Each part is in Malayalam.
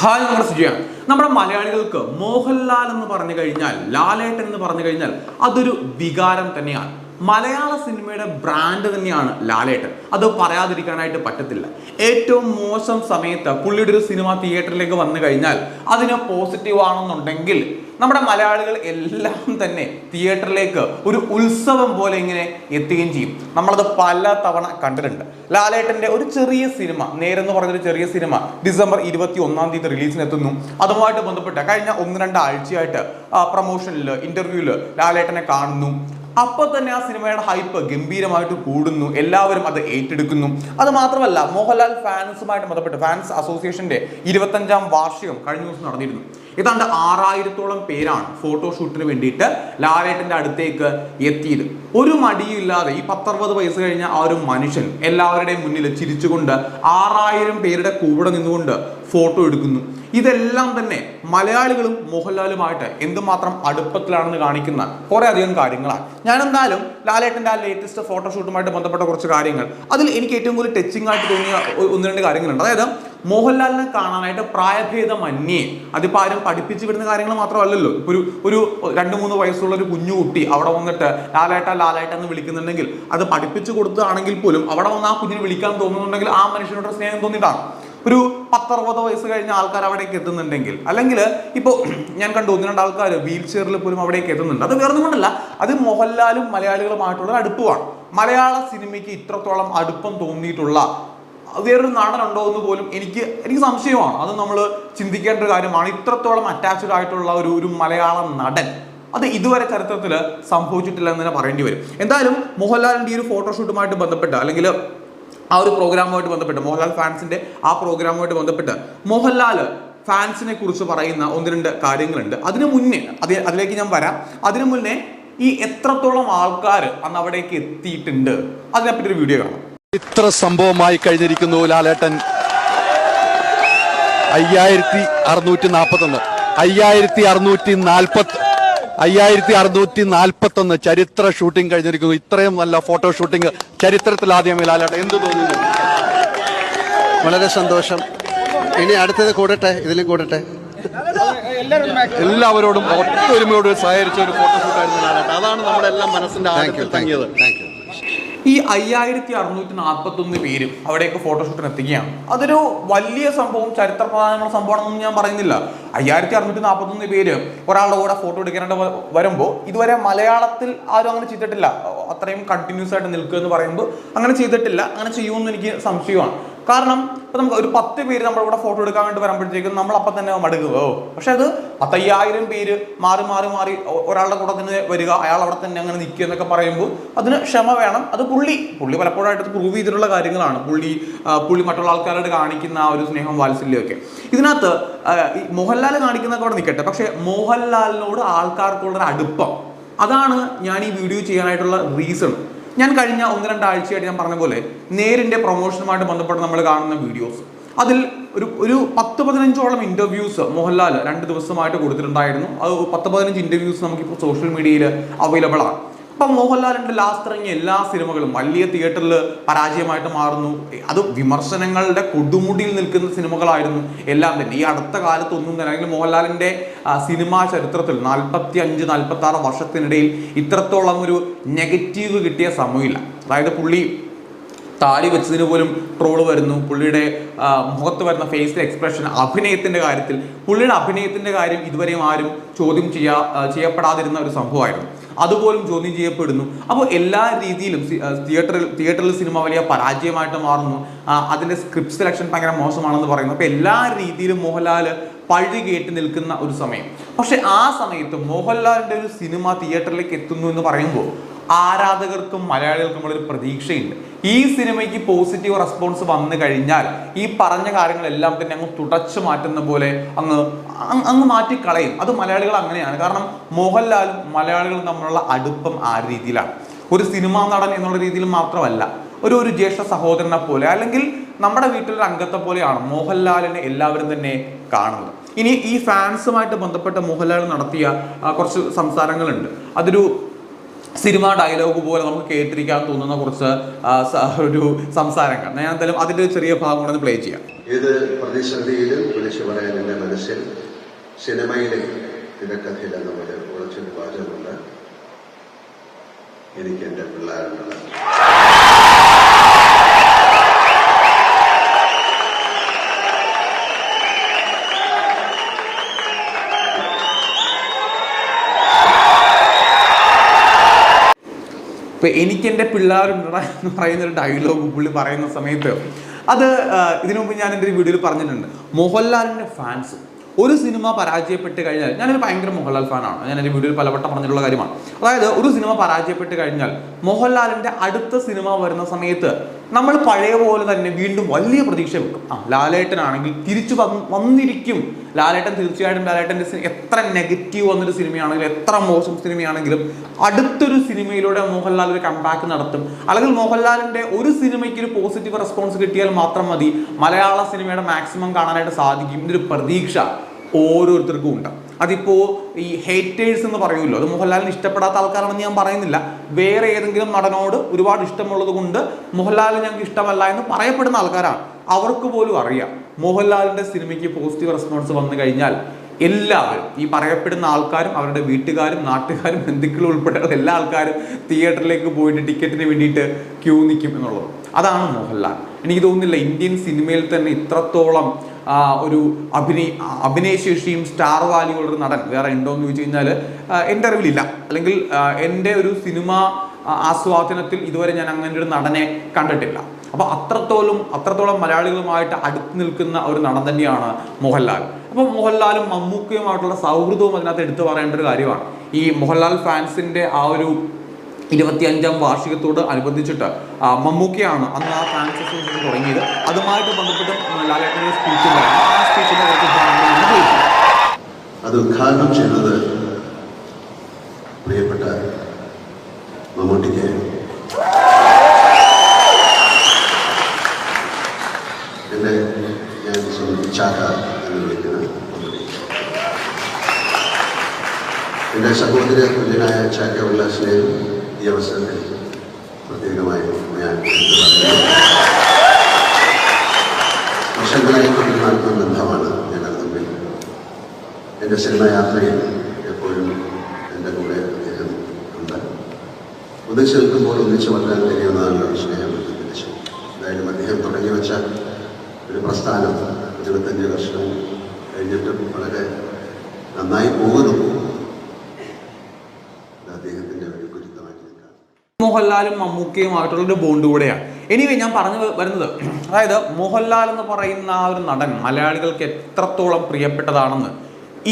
ഹായ് സുജിയാണ് നമ്മുടെ മലയാളികൾക്ക് മോഹൻലാൽ എന്ന് പറഞ്ഞു കഴിഞ്ഞാൽ ലാലേട്ടൻ എന്ന് പറഞ്ഞു കഴിഞ്ഞാൽ അതൊരു വികാരം തന്നെയാണ്. മലയാള സിനിമയുടെ ബ്രാൻഡ് തന്നെയാണ് ലാലേട്ടൻ. അത് പറയാതിരിക്കാനായിട്ട് പറ്റത്തില്ല. ഏറ്റവും മോശം സമയത്ത് പുള്ളിയുടെ ഒരു സിനിമ തിയേറ്ററിലേക്ക് വന്നു കഴിഞ്ഞാൽ അതിന് പോസിറ്റീവ് ആണെന്നുണ്ടെങ്കിൽ നമ്മുടെ മലയാളികൾ എല്ലാം തന്നെ തിയേറ്ററിലേക്ക് ഒരു ഉത്സവം പോലെ ഇങ്ങനെ എത്തുകയും ചെയ്യും. നമ്മളത് പല തവണ കണ്ടിട്ടുണ്ട്. ലാലേട്ടന്റെ ഒരു ചെറിയ സിനിമ നേരെന്ന് പറഞ്ഞൊരു ചെറിയ സിനിമ ഡിസംബർ ഇരുപത്തി ഒന്നാം തീയതി റിലീസിനെത്തുന്നു. അതുമായിട്ട് ബന്ധപ്പെട്ട് കഴിഞ്ഞ ഒന്ന് രണ്ട് ആഴ്ചയായിട്ട് പ്രൊമോഷനിൽ ഇന്റർവ്യൂവിൽ ലാലേട്ടനെ കാണുന്നു. അപ്പോൾ തന്നെ ആ സിനിമയുടെ ഹൈപ്പ് ഗംഭീരമായിട്ട് കൂടുന്നു. എല്ലാവരും അത് ഏറ്റെടുക്കുന്നു. അത് മാത്രമല്ല മോഹൻലാൽ ഫാൻസുമായിട്ട് ബന്ധപ്പെട്ട് ഫാൻസ് അസോസിയേഷന്റെ ഇരുപത്തഞ്ചാം വാർഷികം കഴിഞ്ഞ ദിവസം നടന്നിരുന്നു. ഏതാണ്ട് ആറായിരത്തോളം പേരാണ് ഫോട്ടോഷൂട്ടിന് വേണ്ടിയിട്ട് ലാലേട്ടന്റെ അടുത്തേക്ക് എത്തിയത്. ഒരു മടിയില്ലാതെ ഈ പത്തറുപത് വയസ്സ് കഴിഞ്ഞ ആ ഒരു മനുഷ്യൻ എല്ലാവരുടെയും മുന്നിൽ ചിരിച്ചുകൊണ്ട് ആറായിരം പേരുടെ കൂടെ നിന്നുകൊണ്ട് ഫോട്ടോ എടുക്കുന്നു. ഇതെല്ലാം തന്നെ മലയാളികളും മോഹൻലാലുമായിട്ട് എന്തുമാത്രം അടുപ്പത്തിലാണെന്ന് കാണിക്കുന്ന കുറേ അധികം കാര്യങ്ങളാണ്. ഞാൻ എന്തായാലും ലാലേട്ടന്റെ ആ ലേറ്റസ്റ്റ് ഫോട്ടോഷൂട്ടുമായിട്ട് ബന്ധപ്പെട്ട കുറച്ച് കാര്യങ്ങൾ. അതിൽ എനിക്ക് ഏറ്റവും കൂടുതൽ ടച്ചിങ് ആയിട്ട് തോന്നിയ ഒന്ന് രണ്ട് കാര്യങ്ങളുണ്ട്. അതായത് മോഹൻലാലിനെ കാണാനായിട്ട് പ്രായഭേദമന്യേ അതിപ്പോൾ ആരും പഠിപ്പിച്ച് വിടുന്ന കാര്യങ്ങൾ മാത്രമല്ലല്ലോ. ഇപ്പോൾ ഒരു ഒരു രണ്ട് മൂന്ന് വയസ്സുള്ള ഒരു കുഞ്ഞു കുട്ടി അവിടെ വന്നിട്ട് ലാലേട്ട ലാലേട്ട എന്ന് വിളിക്കുന്നുണ്ടെങ്കിൽ അത് പഠിപ്പിച്ചു കൊടുത്തതാണെങ്കിൽ പോലും അവിടെ വന്ന് ആ കുഞ്ഞിനെ വിളിക്കാൻ തോന്നുന്നുണ്ടെങ്കിൽ ആ മനുഷ്യനോട് സ്നേഹം തോന്നിയിട്ടാണ് ഒരു പത്തറുപത് വയസ്സ് കഴിഞ്ഞ ആൾക്കാർ അവിടേക്ക് എത്തുന്നുണ്ടെങ്കിൽ അല്ലെങ്കിൽ ഇപ്പോൾ ഞാൻ കണ്ടു ഒന്ന് രണ്ട് ആൾക്കാർ വീൽ ചെയറിൽ പോലും അവിടേക്ക് എത്തുന്നുണ്ട്. അത് വേറൊന്നും കൊണ്ടല്ല. അത് മോഹൻലാലും മലയാളികളുമായിട്ടുള്ള അടുപ്പമാണ്. മലയാള സിനിമയ്ക്ക് ഇത്രത്തോളം അടുപ്പം തോന്നിയിട്ടുള്ള വേറൊരു നടനുണ്ടോ എന്ന് പോലും എനിക്ക് എനിക്ക് സംശയമാണ്. അത് നമ്മൾ ചിന്തിക്കേണ്ട ഒരു കാര്യമാണ്. ഇത്രത്തോളം അറ്റാച്ച്ഡ് ആയിട്ടുള്ള ഒരു ഒരു മലയാള നടൻ അത് ഇതുവരെ ചരിത്രത്തിൽ സംഭവിച്ചിട്ടില്ല എന്ന് തന്നെ പറയേണ്ടി വരും. എന്തായാലും മോഹൻലാലിന്റെ ഈ ഒരു ഫോട്ടോഷൂട്ടുമായിട്ട് ബന്ധപ്പെട്ട് അല്ലെങ്കിൽ ആ ഒരു പ്രോഗ്രാമുമായിട്ട് ബന്ധപ്പെട്ട് മോഹൻലാൽ ഫാൻസിന്റെ ആ പ്രോഗ്രാമുമായിട്ട് ബന്ധപ്പെട്ട് മോഹൻലാൽ ഫാൻസിനെ കുറിച്ച് പറയുന്ന ഒന്ന് രണ്ട് കാര്യങ്ങളുണ്ട്. അതിനു മുന്നേ അത് അതിലേക്ക് ഞാൻ വരാം. അതിനു മുന്നേ ഈ എത്രത്തോളം ആൾക്കാർ അന്ന് അവിടേക്ക് എത്തിയിട്ടുണ്ട് അതിനെപ്പറ്റി ഒരു വീഡിയോ കാണാം. ഇത്ര സംഭവമായി കഴിഞ്ഞിരിക്കുന്നു ലാലേട്ടൻ. അയ്യായിരത്തി അറുന്നൂറ്റി നാൽപ്പത്തൊന്ന് അയ്യായിരത്തി അറുന്നൂറ്റി നാൽപ്പത്തി അയ്യായിരത്തി അറുന്നൂറ്റി നാൽപ്പത്തൊന്ന്. ചരിത്ര ഷൂട്ടിംഗ് കഴിഞ്ഞിരിക്കുന്നു. ഇത്രയും നല്ല ഫോട്ടോ ഷൂട്ടിംഗ് ചരിത്രത്തിൽ ആദ്യമേ ലാലേട്ടൻ. എന്ത് തോന്നുന്നു? വളരെ സന്തോഷം. ഇനി അടുത്തത് കൂടട്ടെ ഇതിലും കൂടട്ടെ. എല്ലാവരോടും ഒത്തൊരുമയോട് സഹകരിച്ച ഒരു ഫോട്ടോ ഷൂട്ടായിരുന്നു ലാലേട്ടൻ. അതാണ് നമ്മുടെ എല്ലാം മനസ്സിന്റെ യു തങ്ങിയത്. താങ്ക് യു ഈ അയ്യായിരത്തി അറുന്നൂറ്റി നാൽപ്പത്തി ഒന്ന് പേരും അവിടെയൊക്കെ ഫോട്ടോഷൂട്ടിന് എത്തുകയാണ് അതൊരു വലിയ സംഭവം ചരിത്ര പ്രധാനമുള്ള സംഭവമാണെന്നൊന്നും ഞാൻ പറയുന്നില്ല. അയ്യായിരത്തി അറുന്നൂറ്റി നാൽപ്പത്തി ഒന്ന് പേര് ഒരാളുടെ കൂടെ ഫോട്ടോ എടുക്കാനായിട്ട് വരുമ്പോൾ ഇതുവരെ മലയാളത്തിൽ ആരും അങ്ങനെ ചെയ്തിട്ടില്ല. അത്രയും കണ്ടിന്യൂസ് ആയിട്ട് നിൽക്കുക എന്ന് പറയുമ്പോൾ അങ്ങനെ ചെയ്തിട്ടില്ല. അങ്ങനെ ചെയ്യുമെന്ന് എനിക്ക് സംശയമാണ്. കാരണം ഇപ്പൊ നമുക്ക് ഒരു പത്ത് പേര് നമ്മുടെ കൂടെ ഫോട്ടോ എടുക്കാൻ വേണ്ടി വരുമ്പോഴത്തേക്കും നമ്മൾ അപ്പം തന്നെ മടുക്കുക പക്ഷെ അത് പത്തയ്യായിരം പേര് മാറി മാറി മാറി ഒരാളുടെ കൂടെ തന്നെ വരിക അയാൾ അവിടെ തന്നെ അങ്ങനെ നിൽക്കുക എന്നൊക്കെ പറയുമ്പോൾ അതിന് ക്ഷമ വേണം. അത് പുള്ളി പുള്ളി പലപ്പോഴായിട്ട് പ്രൂവ് ചെയ്തിട്ടുള്ള കാര്യങ്ങളാണ്. പുള്ളി പുള്ളി മറ്റുള്ള ആൾക്കാരോട് കാണിക്കുന്ന ആ ഒരു സ്നേഹം വാത്സല്യമൊക്കെ ഇതിനകത്ത് മോഹൻലാൽ കാണിക്കുന്നൊക്കെ അവിടെ നിൽക്കട്ടെ. പക്ഷെ മോഹൻലാലിനോട് ആൾക്കാർക്കുള്ളൊരു അടുപ്പം. അതാണ് ഞാൻ ഈ വീഡിയോ ചെയ്യാനായിട്ടുള്ള റീസൺ ഞാൻ കഴിഞ്ഞ ഒന്ന് രണ്ടാഴ്ചയായിട്ട് ഞാൻ പറഞ്ഞ പോലെ നേരിന്റെ പ്രൊമോഷനുമായിട്ട് ബന്ധപ്പെട്ട് നമ്മൾ കാണുന്ന വീഡിയോസ് അതിൽ ഒരു ഒരു പത്ത് പതിനഞ്ചോളം ഇന്റർവ്യൂസ് മോഹൻലാൽ രണ്ട് ദിവസമായിട്ട് കൊടുത്തിട്ടുണ്ടായിരുന്നു. അത് പത്ത് പതിനഞ്ച് ഇന്റർവ്യൂസ് നമുക്കിപ്പോൾ സോഷ്യൽ മീഡിയയിൽ അവൈലബിൾ ആണ്. അപ്പം മോഹൻലാലിന്റെ ലാസ്റ്റ് ഇറങ്ങിയ എല്ലാ സിനിമകളും വലിയ തിയേറ്ററിൽ പരാജയമായിട്ട് മാറുന്നു. അത് വിമർശനങ്ങളുടെ കൊടുമുടിയിൽ നിൽക്കുന്ന സിനിമകളായിരുന്നു. എല്ലാം തന്നെ. ഈ അടുത്ത കാലത്തൊന്നും തന്നെ അല്ലെങ്കിൽ മോഹൻലാലിന്റെ സിനിമാ ചരിത്രത്തിൽ നാൽപ്പത്തി അഞ്ച് നാൽപ്പത്തി ആറ് വർഷത്തിനിടയിൽ ഇത്രത്തോളം ഒരു നെഗറ്റീവ് കിട്ടിയ സമയമില്ല. അതായത് പുള്ളി താടി വെച്ചതിന് പോലും ട്രോൾ വരുന്നു. പുള്ളിയുടെ മുഖത്ത് വരുന്ന ഫേസ് എക്സ്പ്രഷൻ അഭിനയത്തിന്റെ കാര്യത്തിൽ. പുള്ളിയുടെ അഭിനയത്തിന്റെ കാര്യം ഇതുവരെയും ആരും ചോദ്യം ചെയ്യാ ചെയ്യപ്പെടാതിരുന്ന ഒരു സംഭവമായിരുന്നു. അതുപോലും ചോദ്യം ചെയ്യപ്പെടുന്നു. അപ്പോൾ എല്ലാ രീതിയിലും തിയേറ്ററിൽ തിയേറ്ററിൽ സിനിമ വലിയ പരാജയമായിട്ട് മാറുന്നു. അതിന്റെ സ്ക്രിപ്റ്റ് സെലക്ഷൻ ഭയങ്കര മോശമാണെന്ന് പറയുന്നു. അപ്പോൾ എല്ലാ രീതിയിലും മോഹൻലാൽ പഴി കേട്ട് നിൽക്കുന്ന ഒരു സമയം. പക്ഷെ ആ സമയത്ത് മോഹൻലാലിന്റെ ഒരു സിനിമ തിയേറ്ററിലേക്ക് എത്തുന്നു എന്ന് പറയുമ്പോൾ ആരാധകർക്കും മലയാളികൾക്കും ഒരു പ്രതീക്ഷയുണ്ട്. ഈ സിനിമയ്ക്ക് പോസിറ്റീവ് റെസ്പോൺസ് വന്നു കഴിഞ്ഞാൽ ഈ പറഞ്ഞ കാര്യങ്ങളെല്ലാം തന്നെ അങ്ങ് തുടച്ചു മാറ്റുന്ന പോലെ അങ്ങ് അങ്ങ് മാറ്റി കളയും അത് മലയാളികൾ അങ്ങനെയാണ്. കാരണം മോഹൻലാലും മലയാളികളും തമ്മിലുള്ള അടുപ്പം ആ രീതിയിലാണ്. ഒരു സിനിമാ നടൻ എന്നുള്ള രീതിയിൽ മാത്രമല്ല ഒരു ഒരു ജ്യേഷ്ഠ സഹോദരനെ പോലെ അല്ലെങ്കിൽ നമ്മുടെ വീട്ടിലൊരു അംഗത്തെ പോലെയാണ് മോഹൻലാലിനെ എല്ലാവരും തന്നെ കാണുന്നത്. ഇനി ഈ ഫാൻസുമായിട്ട് ബന്ധപ്പെട്ട മോഹൻലാൽ നടത്തിയ കുറച്ച് സംസാരങ്ങളുണ്ട്. അതൊരു സിനിമ ഡയലോഗ് പോലെ നമുക്ക് കേട്ടിരിക്കാൻ തോന്നുന്ന കുറച്ച് ഒരു സംസാരങ്ങൾ ഞാൻ എന്തായാലും അതിന്റെ ഒരു ചെറിയ ഭാഗം കൂടെ പ്ലേ ചെയ്യാം. ഇത് പ്രതിസന്ധിയിലും വിളിച്ചു പറയാൻ എന്റെ മനസ്സിൽ സിനിമയിലെ തിരക്കഥയിലെന്ന പോലെ കുറച്ചൊരു വാചകമുണ്ട്. എനിക്ക് എന്റെ പിള്ളേരുള്ളത് ഇപ്പൊ എനിക്ക് എന്റെ പിള്ളേരുണ്ടടാ എന്ന് പറയുന്ന ഒരു ഡയലോഗ് പുള്ളി പറയുന്ന സമയത്ത്. അത് ഇതിനു മുമ്പ് ഞാൻ എന്റെ ഒരു വീഡിയോയിൽ പറഞ്ഞിട്ടുണ്ട്. മോഹൻലാലിന്റെ ഫാൻസ് ഒരു സിനിമ പരാജയപ്പെട്ട് കഴിഞ്ഞാൽ ഞാനൊരു ഭയങ്കര മോഹൻലാൽ ഫാനാണ് ഞാൻ എന്റെ വീഡിയോയിൽ പലവട്ടം പറഞ്ഞിട്ടുള്ള കാര്യമാണ്. അതായത് ഒരു സിനിമ പരാജയപ്പെട്ട് കഴിഞ്ഞാൽ മോഹൻലാലിന്റെ അടുത്ത സിനിമ വരുന്ന സമയത്ത് നമ്മൾ പഴയ പോലെ തന്നെ വീണ്ടും വലിയ പ്രതീക്ഷ വെക്കും. ആ ലാലേട്ടനാണെങ്കിൽ തിരിച്ചു വന്ന് വന്നിരിക്കും. ലാലേട്ടൻ തീർച്ചയായിട്ടും ലാലേട്ടന്റെ എത്ര നെഗറ്റീവ് വന്നൊരു സിനിമയാണെങ്കിലും എത്ര മോശം സിനിമയാണെങ്കിലും അടുത്തൊരു സിനിമയിലൂടെ മോഹൻലാൽ ഒരു കമ്പാക്ക് നടത്തും. അല്ലെങ്കിൽ മോഹൻലാലിന്റെ ഒരു സിനിമയ്ക്ക് ഒരു പോസിറ്റീവ് റെസ്പോൺസ് കിട്ടിയാൽ മാത്രം മതി. മലയാള സിനിമയുടെ മാക്സിമം കാണാനായിട്ട് സാധിക്കും. ഇതൊരു പ്രതീക്ഷ. ഓരോരുത്തർക്കും ഉണ്ടാവും. അതിപ്പോ ഈ ഹേറ്റേഴ്സ് എന്ന് പറയുമല്ലോ അത് മോഹൻലാലിന് ഇഷ്ടപ്പെടാത്ത ആൾക്കാരാണെന്ന് ഞാൻ പറയുന്നില്ല. വേറെ ഏതെങ്കിലും നടനോട് ഒരുപാട് ഇഷ്ടമുള്ളത് കൊണ്ട് മോഹൻലാലിന് ഞങ്ങൾക്ക് ഇഷ്ടമല്ല എന്ന് പറയപ്പെടുന്ന ആൾക്കാരാണ്. അവർക്ക് പോലും അറിയാം. മോഹൻലാലിന്റെ സിനിമയ്ക്ക് പോസിറ്റീവ് റെസ്പോൺസ് വന്നു കഴിഞ്ഞാൽ എല്ലാവരും ഈ പറയപ്പെടുന്ന ആൾക്കാരും അവരുടെ വീട്ടുകാരും നാട്ടുകാരും ബന്ധുക്കളും ഉൾപ്പെടെയുള്ള എല്ലാ ആൾക്കാരും തിയേറ്ററിലേക്ക് പോയിട്ട് ടിക്കറ്റിന് വേണ്ടിയിട്ട് ക്യൂ നിൽക്കും എന്നുള്ളത്. അതാണ് മോഹൻലാൽ. എനിക്ക് തോന്നുന്നില്ല ഇന്ത്യൻ സിനിമയിൽ തന്നെ ഇത്രത്തോളം ഒരു അഭിനയ അഭിനയശേഷിയും സ്റ്റാർ വാല്യൂ ഉള്ള ഒരു നടൻ വേറെ ഉണ്ടോ എന്ന് ചോദിച്ചു കഴിഞ്ഞാൽ എന്റെ അറിവിലില്ല. അല്ലെങ്കിൽ എന്റെ ഒരു സിനിമ ആസ്വാദനത്തിൽ ഇതുവരെ ഞാൻ അങ്ങനെ ഒരു നടനെ കണ്ടിട്ടില്ല. അപ്പോൾ അത്രത്തോളം അത്രത്തോളം മലയാളികളുമായിട്ട് അടുത്ത് നിൽക്കുന്ന ഒരു നടൻ തന്നെയാണ് മോഹൻലാൽ. അപ്പോൾ മോഹൻലാലും മമ്മൂക്കയുമായിട്ടുള്ള സൗഹൃദവും അതിനകത്ത് എടുത്തു പറയേണ്ട ഒരു കാര്യമാണ്. ഈ മോഹൻലാൽ ഫാൻസിന്റെ ആ ഒരു ഇരുപത്തിയഞ്ചാം വാർഷികത്തോട് അനുബന്ധിച്ചിട്ട് മമ്മൂക്കയാണ് അന്ന് ആ ഫാൻസ് അസോസിയേഷൻ തുടങ്ങിയത്. അതുമായിട്ട് ബന്ധപ്പെട്ട് ലാലേട്ടന്റെ സ്പീച്ച് ആ ഭാഗങ്ങൾ അത് ഉദ്ഘാടനം ചെയ്തത് പ്രിയപ്പെട്ട മമ്മൂട്ടിക്ക്. എന്നെ ഞാൻ ചാക്ക എന്ന് വിളിക്കുന്ന മമ്മൂട്ടി. എന്റെ സഹോദര കുഞ്ഞനായ ചാക്ക ഉല്ലാസിനെയും ഈ അവസരത്തിൽ പ്രത്യേകമായി ഞാൻ വർഷങ്ങളായി കൊണ്ട് നടത്തുന്ന ബന്ധമാണ് ഞങ്ങൾ തമ്മിൽ. എന്റെ സിനിമാ യാത്രയിൽ എപ്പോഴും എന്റെ കൂടെ അദ്ദേഹം ഉണ്ട്. ഒന്നിച്ച് നിൽക്കുമ്പോൾ ഒന്നിച്ച് വളരാൻ കഴിയുന്നതാണ് സ്നേഹം തിരിച്ചു എന്തായാലും അദ്ദേഹം തുടങ്ങി വെച്ച ഒരു പ്രസ്ഥാനം ഇരുപത്തഞ്ച് വർഷം കഴിഞ്ഞിട്ടും വളരെ നന്നായി പോകുന്നു. അദ്ദേഹത്തിന്റെ മോഹൻലാലും മമ്മൂക്കയുമായിട്ടുള്ള ഒരു ബോണ്ട് കൂടെയാണ്. എനിവേ ഞാൻ പറഞ്ഞു വരുന്നത്. അതായത് മോഹൻലാൽ എന്ന് പറയുന്ന ആ ഒരു നടൻ മലയാളികൾക്ക് എത്രത്തോളം പ്രിയപ്പെട്ടതാണെന്ന്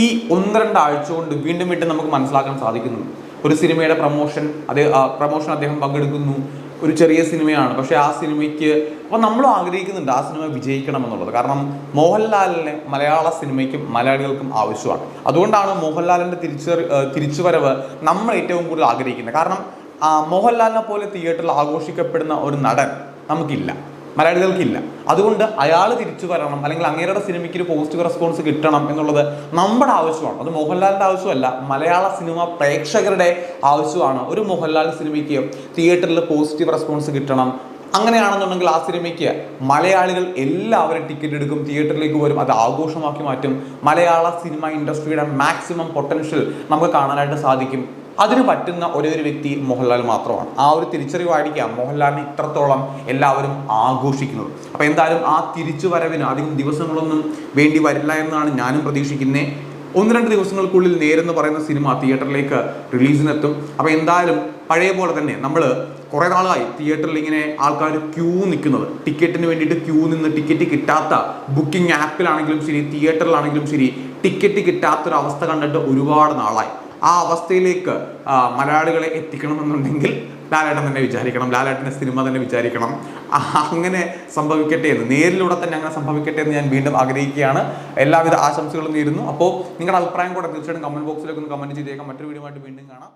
ഈ ഒന്ന് രണ്ടാഴ്ച കൊണ്ട് വീണ്ടും വീണ്ടും നമുക്ക് മനസ്സിലാക്കാൻ സാധിക്കുന്നു. ഒരു സിനിമയുടെ പ്രൊമോഷൻ അതേ പ്രൊമോഷൻ അദ്ദേഹം പങ്കെടുക്കുന്നു. ഒരു ചെറിയ സിനിമയാണ്. പക്ഷേ ആ സിനിമയ്ക്ക് അപ്പോൾ നമ്മളും ആഗ്രഹിക്കുന്നുണ്ട് ആ സിനിമ വിജയിക്കണം എന്നുള്ളത് കാരണം മോഹൻലാലിനെ മലയാള സിനിമയ്ക്കും മലയാളികൾക്കും ആവശ്യമാണ്. അതുകൊണ്ടാണ് മോഹൻലാലിന്റെ തിരിച്ചു തിരിച്ചുവരവ് നമ്മൾ ഏറ്റവും കൂടുതൽ ആഗ്രഹിക്കുന്നത്. കാരണം മോഹൻലാലിനെ പോലെ തിയേറ്ററിൽ ആഘോഷിക്കപ്പെടുന്ന ഒരു നടൻ നമുക്കില്ല. മലയാളികൾക്കില്ല. അതുകൊണ്ട് അയാൾ തിരിച്ചു വരണം അല്ലെങ്കിൽ അങ്ങേരുടെ സിനിമയ്ക്ക് ഒരു പോസിറ്റീവ് റെസ്പോൺസ് കിട്ടണം എന്നുള്ളത് നമ്മുടെ ആവശ്യമാണ്. അത് മോഹൻലാലിന്റെ ആവശ്യമല്ല മലയാള സിനിമ പ്രേക്ഷകരുടെ ആവശ്യമാണ്. ഒരു മോഹൻലാൽ സിനിമയ്ക്ക് തിയേറ്ററിൽ പോസിറ്റീവ് റെസ്പോൺസ് കിട്ടണം. അങ്ങനെയാണെന്നുണ്ടെങ്കിൽ ആ സിനിമയ്ക്ക് മലയാളികൾ എല്ലാവരും ടിക്കറ്റ് എടുക്കും തിയേറ്ററിലേക്ക് വരും അത് ആഘോഷമാക്കി മാറ്റും. മലയാള സിനിമ ഇൻഡസ്ട്രിയുടെ മാക്സിമം പൊട്ടൻഷ്യൽ നമുക്ക് കാണാനായിട്ട് സാധിക്കും. അതിന് പറ്റുന്ന ഒരേ ഒരു വ്യക്തി മോഹൻലാൽ മാത്രമാണ്. ആ ഒരു തിരിച്ചറിവായിരിക്കാം മോഹൻലാലിനെ ഇത്രത്തോളം എല്ലാവരും ആഘോഷിക്കുന്നത്. അപ്പോൾ എന്തായാലും ആ തിരിച്ചു വരവിന് അധികം ദിവസങ്ങളൊന്നും വേണ്ടി വരില്ല എന്നാണ് ഞാനും പ്രതീക്ഷിക്കുന്നത് ഒന്ന് രണ്ട് ദിവസങ്ങൾക്കുള്ളിൽ നേരെന്ന് പറയുന്ന സിനിമ തിയേറ്ററിലേക്ക് റിലീസിനെത്തും. അപ്പോൾ എന്തായാലും പഴയ പോലെ തന്നെ നമ്മൾ കുറേ നാളായി തിയേറ്ററിൽ ഇങ്ങനെ ആൾക്കാർ ക്യൂ നിൽക്കുന്നത്. ടിക്കറ്റിന് വേണ്ടിയിട്ട് ക്യൂ നിന്ന് ടിക്കറ്റ് കിട്ടാത്ത ബുക്കിംഗ് ആപ്പിലാണെങ്കിലും ശരി തിയേറ്ററിലാണെങ്കിലും ശരി ടിക്കറ്റ് കിട്ടാത്തൊരവസ്ഥ കണ്ടിട്ട് ഒരുപാട് നാളായി. ആ അവസ്ഥയിലേക്ക് മലയാളികളെ എത്തിക്കണമെന്നുണ്ടെങ്കിൽ ലാലേട്ടൻ തന്നെ വിചാരിക്കണം ലാലേട്ടന്റെ സിനിമ തന്നെ വിചാരിക്കണം. അങ്ങനെ സംഭവിക്കട്ടെ എന്ന് നേരിലൂടെ തന്നെ അങ്ങനെ സംഭവിക്കട്ടെ എന്ന് ഞാൻ വീണ്ടും ആഗ്രഹിക്കുകയാണ്. എല്ലാവിധ ആശംസകളും നേരുന്നു. അപ്പോൾ നിങ്ങളുടെ അഭിപ്രായം കൂടെ തീർച്ചയായിട്ടും കമന്റ് ബോക്സിലേക്ക് ഒന്ന് കമന്റ് ചെയ്തേക്കാം. മറ്റൊരു വീഡിയോ ആയിട്ട് വീണ്ടും കാണാം.